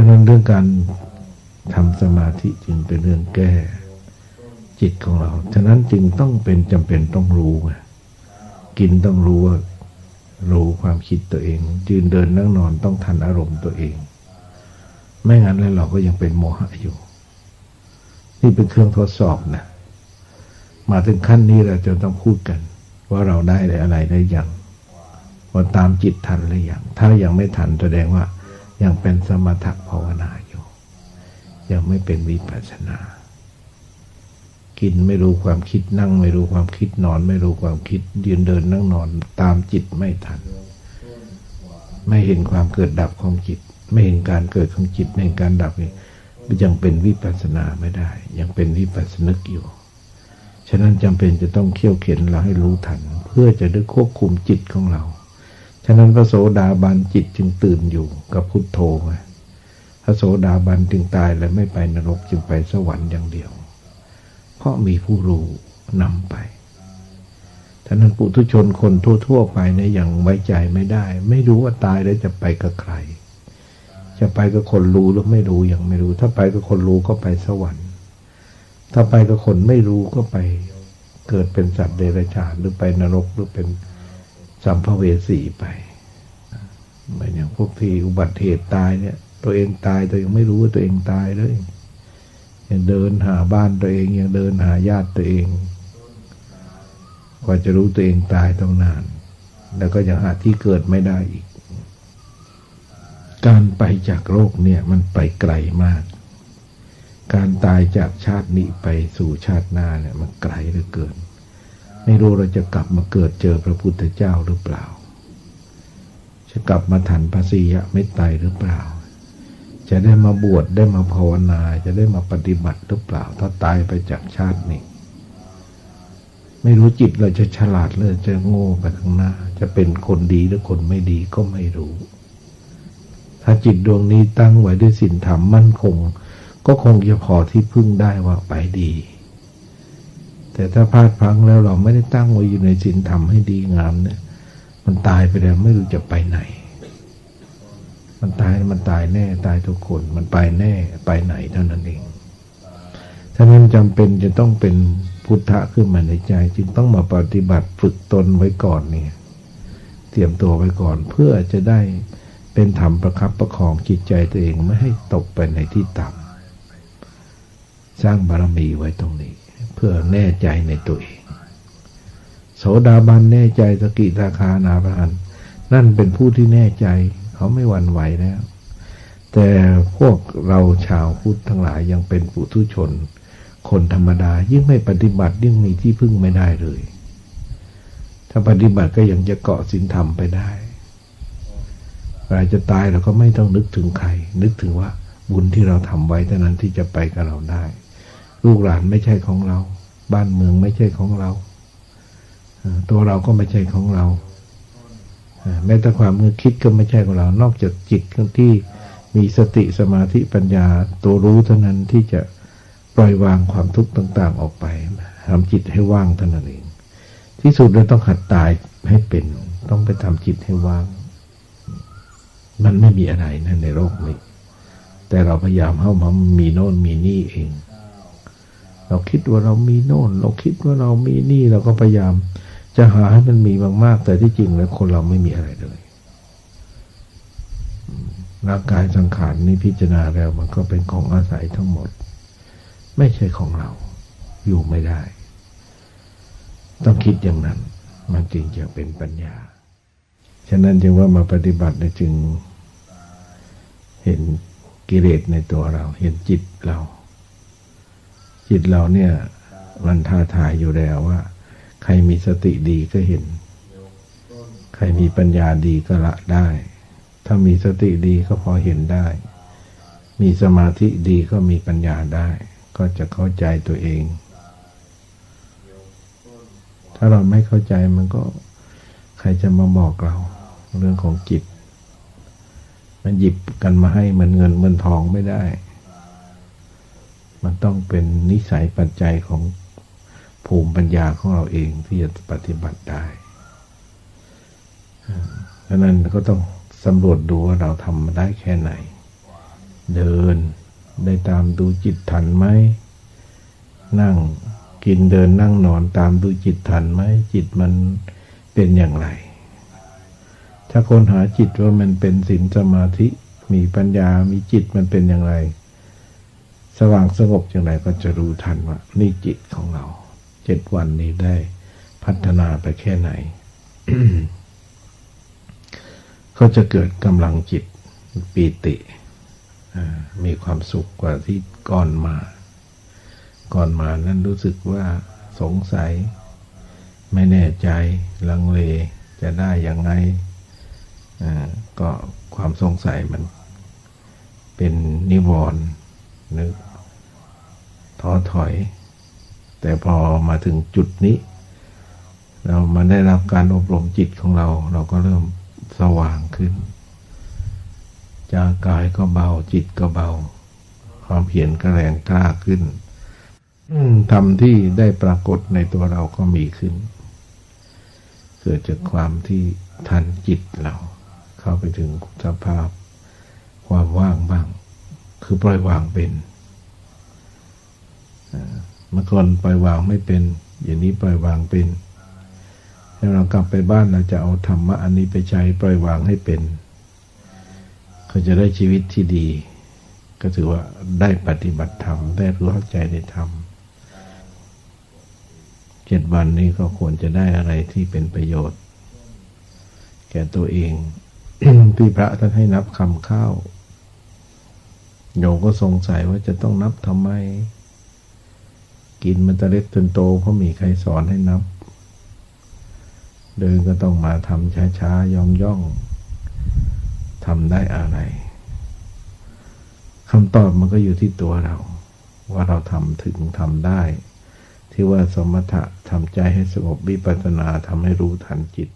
ะนั้นเรื่องการทำสมาธิจึงเป็นเรื่องแก้จิตของเรา ฉะนั้นจึงต้องเป็นจำเป็นต้องรู้ไงกินต้องรู้ว่ารู้ความคิดตัวเอง ยืนเดินนั่งนอนต้องทันอารมณ์ตัวเอง ไม่งั้นแล้วเราก็ยังเป็นโมหะอยู่ นี่เป็นเครื่องทดสอบนะมาถึงขั้นนี้เราจะต้องพูดกัน ว่าเราได้อะไรได้ยังว่าตามจิตทันหรือยังถ้ายังไม่ทันแสดงว่า ยังเป็นสมถะภาวนาอยู่ ยังไม่เป็นวิปัสสนา กินไม่รู้ความคิดนั่ง ไม่รู้ความคิดนอน ไม่รู้ความคิดยืนเดินนั่งนอนตามจิตไม่ทัน ไม่เห็นความเกิดดับของจิต ไม่เห็นการเกิดของจิตไม่เห็นการดับนี่ยังเป็นวิปัสสนาไม่ได้ ยังเป็นวิปัสสนึกอยู่ฉะนั้นจำเป็นจะต้องเขี่ยวเข็นเราให้รู้ทัน เพื่อจะได้ควบคุมจิตของเราะนั้นพระโสดาบันจิตจึงตื่นอยู่กับพุทโธพระโสดาบันจึงตายและไม่ไปนรกจึงไปสวรรค์อย่างเดียว เพราะมีผู้รู้นำไปฉะนั้นปุถุชนคนทั่ว ๆ ไปเนี่ยยังไว้ใจไม่ได้ ไม่รู้ว่าตายแล้วจะไปกับใคร จะไปกับคนรู้หรือไม่รู้ยังไม่รู้ ถ้าไปกับคนรู้ก็ไปสวรรค์ ถ้าไปกับคนไม่รู้ก็ไปเกิดเป็นสัตว์เดรัจฉานหรือไปนรกหรือเป็นสัมภเวสีไป เหมือนอย่างพวกที่อุบัติเหตุตายเนี่ย ตัวเองตายตัวเองไม่รู้ว่าตัวเองตายเลยยังเดินหาบ้านตัวเองยังเดินหาญาติตัวเอง กว่าจะรู้ตัวเองตายต้องนาน แล้วก็ยังหาที่เกิดไม่ได้อีก การไปจากโลกเนี่ยมันไปไกลมาก การตายจากชาตินี้ไปสู่ชาติหน้าเนี่ยมันไกลเหลือเกิน ไม่รู้เราจะกลับมาเกิดเจอพระพุทธเจ้าหรือเปล่า จะกลับมาถันภาษียะไม่ตายหรือเปล่า จะได้มาบวชได้มาภาวนา จะได้มาปฏิบัติหรือเปล่า ถ้าตายไปจากชาตินี้ ไม่รู้จิตเราจะฉลาดหรือจะโง่ไปข้างหน้า จะเป็นคนดีหรือคนไม่ดีก็ไม่รู้ ถ้าจิตดวงนี้ตั้งไว้ด้วยศีลธรรมมั่นคง ก็คงจะพอที่พึ่งได้ว่าไปดีแต่ถ้าพลาดพลั้งแล้วเราไม่ได้ตั้งไว้อยู่ในศีลธรรมให้ดีงามเนี่ย มันตายไปแล้วไม่รู้จะไปไหน มันตายมันตายแน่ ตายทุกคนมันไปแน่ไปไหนเท่านั้นเองฉะนั้นจำเป็นจะต้องเป็นพุทธะขึ้นมาในใจ จึงต้องมาปฏิบัติฝึกตนไว้ก่อนเนี่ย เตรียมตัวไว้ก่อนเพื่อจะได้เป็นธรรมประคับประคองจิตใจตัวเองไม่ให้ตกไปในที่ต่ำสร้างบารมีไว้ตรงนี้ เพื่อแน่ใจในตัวเอง โสดาบันแน่ใจสกิทาคานาพรานนั่นเป็นผู้ที่แน่ใจ เขาไม่หวั่นไหวแล้ว แต่พวกเราชาวพุทธทั้งหลายยังเป็นปุถุชน คนธรรมดายิ่งไม่ปฏิบัติยิ่งมีที่พึ่งไม่ได้เลย ถ้าปฏิบัติก็ยังจะเกาะสินธรรมไปได้เวลาจะตายเราก็ไม่ต้องนึกถึงใคร นึกถึงว่าบุญที่เราทำไว้เท่านั้นที่จะไปกับเราได้ ลูกหลานไม่ใช่ของเรา บ้านเมืองไม่ใช่ของเรา ตัวเราก็ไม่ใช่ของเราแม้แต่ความมือคิดก็ไม่ใช่ของเรา นอกจากจิตที่มีสติสมาธิปัญญาตัวรู้เท่านั้นที่จะปล่อยวางความทุกข์ต่าง ๆ ออกไปทำจิตให้ว่างเท่านั้นเอง ที่สุดเราต้องหัดตายให้เป็น ต้องไปทำจิตให้ว่าง มันไม่มีอะไรนะในโลกนี้ แต่เราพยายามเข้ามามีโน่นมีนี่เอง เราคิดว่าเรามีโน่น เราคิดว่าเรามีนี่เราก็พยายาม จะหาให้มันมีมากๆ แต่ที่จริงแล้วคนเราไม่มีอะไรเลยร่างกายสังขารนี้พิจารณาแล้ว มันก็เป็นของอาศัยทั้งหมด ไม่ใช่ของเรา อยู่ไม่ได้ ต้องคิดอย่างนั้น มันจึงจะเป็นปัญญา ฉะนั้นจึงว่ามาปฏิบัติเนี่ยจึง เห็นกิเลสในตัวเรา เห็นจิตเรา จิตเราเนี่ย มันท้าทายอยู่แล้วว่า ใครมีสติดีก็เห็น ใครมีปัญญาดีก็ละได้ ถ้ามีสติดีก็พอเห็นได้ มีสมาธิดีก็มีปัญญาได้ ก็จะเข้าใจตัวเอง ถ้าเราไม่เข้าใจมันก็ใครจะมาบอกเรา เรื่องของจิต มันหยิบกันมาให้เหมือนเงินเหมือนทองไม่ได้ มันต้องเป็นนิสัยปัจจัยของ ภูมิปัญญาของเราเองที่จะปฏิบัติได้ดังนั้นก็ต้องสำรวจดูว่าเราทำได้แค่ไหน เดินได้ตามดูจิตทันไหม นั่งกินเดินนั่งนอนตามดูจิตทันไหม จิตมันเป็นอย่างไร ถ้าคนหาจิตว่ามันเป็นศีลสมาธิมีปัญญามีจิตมันเป็นอย่างไร สว่างสงบอย่างไรก็จะรู้ทันว่านี่จิตของเรา จ็ดวันนี้ได้พัฒนาไปแค่ไหน ก็จะเกิดกำลังจิตปีติมีความสุขกว่าที่ก่อนมา ก่อนมานั้นรู้สึกว่าสงสัย ไม่แน่ใจลังเล จะได้ยังไงก็ความสงสัยมันเป็นนิวรณ์นึกท้อถอย แต่พอมาถึงจุดนี้ เรามาได้รับการอบรมจิตของเรา เราก็เริ่มสว่างขึ้น จากกายก็เบาจิตก็เบา ความเพียรก็แรงกล้าขึ้นอืมธรรมที่ได้ปรากฏในตัวเราก็มีขึ้น เกิดจากความที่ทันจิตเรา เข้าไปถึงสภาพ ความว่างบ้าง คือปล่อยวางเป็น เมื่อก่อนปล่อยวางไม่เป็น อย่างนี้ปล่อยวางเป็นถ้าเรากลับไปบ้านเราจะเอาธรรมะอันนี้ไปใช้ปล่อยวางให้เป็น ก็จะได้ชีวิตที่ดี ก็ถือว่าได้ปฏิบัติธรรม ได้รู้เข้าใจในธรรมเจ็ดวันนี้ก็ควรจะได้อะไรที่เป็นประโยชน์ แก่ตัวเองที่พระท่านให้นับคำข้าวโยมก็สงสัยว่าจะต้องนับทำไม กินมันจะเล็กจนโตเพราะมีใครสอนให้นับ เดินก็ต้องมาทำช้าๆย่องย่องๆทำได้อะไรคำตอบมันก็อยู่ที่ตัวเรา ว่าเราทำถึงทำได้ ที่ว่าสมถะทำใจให้สงบวิปัสสนาทำให้รู้ทันจิต